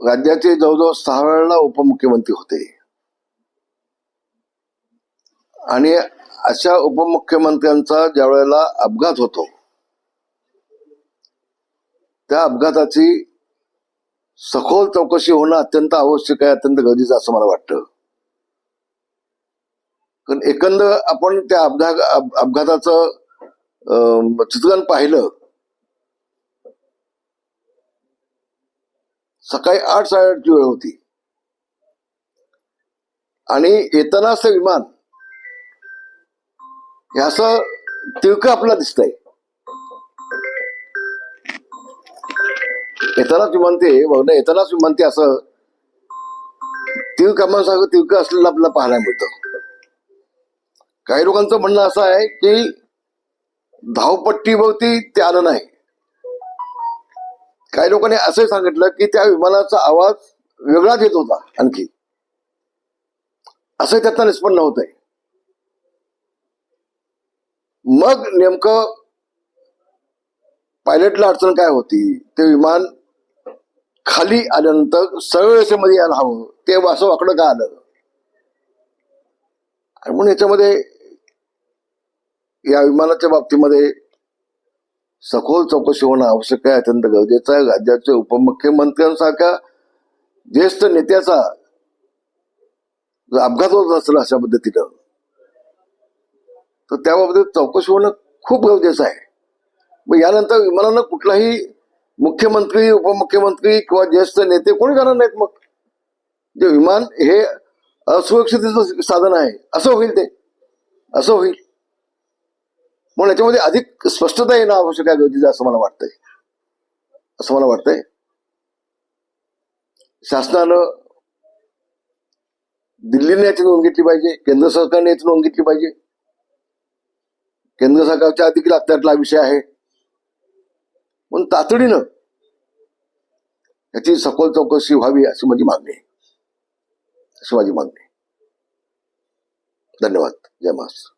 राज्याचे जवळजवळ सहा वेळेला उपमुख्यमंत्री होते. आणि अशा उपमुख्यमंत्र्यांचा ज्या वेळेला अपघात होतो त्या अपघाताची सखोल चौकशी होणं अत्यंत आवश्यक आहे अत्यंत गरजेचं असं मला वाटतं. कारण एकंदर आपण त्या अपघात अपघाताचं अं, चित्रण पाहिलं सकाळी आठ साडेआठची वेळ होती. आणि येताना असं विमान हे असं तिळक आपला दिसतंय. येतानाच विमान ते बघ ना येतानाच विमान ते असं आम्हाला तिळक असलेलं आपल्याला पाहायला मिळतं. काही लोकांचं म्हणणं असं आहे की धावपट्टीवरती ते आलं नाही. काही लोकांनी असंही सांगितलं की त्या विमानाचा आवाज वेगळाच येत होता आणखी. असं त्यातनं निष्पन्न होत आहे मग नेमकं पायलटला अडचण काय होती? ते विमान खाली आल्यानंतर सरळ रेषेमध्ये यायला हवं ते असं वाकडं का आलं? आणि म्हणून याच्यामध्ये या विमानाच्या बाबतीमध्ये सखोल चौकशी होणं आवश्यक आहे अत्यंत गरजेचं आहे. राज्याचे उपमुख्यमंत्र्यांसारख्या ज्येष्ठ नेत्याचा जर अपघात होत असेल अशा पद्धतीनं तर त्याबाबतीत चौकशी होणं खूप गरजेचं आहे. मग यानंतर विमानानं कुठलाही मुख्यमंत्री उपमुख्यमंत्री किंवा ज्येष्ठ नेते कोणी जाणार नाहीत मग? जे विमान हे असुरक्षितेचं साधन आहे. असं होईल ते. असं होईल. म्हणून याच्यामध्ये अधिक स्पष्टता येणं आवश्यक आहे गरजेचं असं मला वाटतंय. असं मला वाटतंय. शासनानं दिल्लीने याची नोंद घेतली पाहिजे केंद्र सरकारने याची नोंद घेतली पाहिजे. केंद्र सरकारच्या देखील अत्यातला विषय आहे. म्हणून तातडीनं याची सखोल चौकशी व्हावी अशी माझी मागणी आहे. अशी माझी मागणी आहे. धन्यवाद. जय महाराष्ट्र.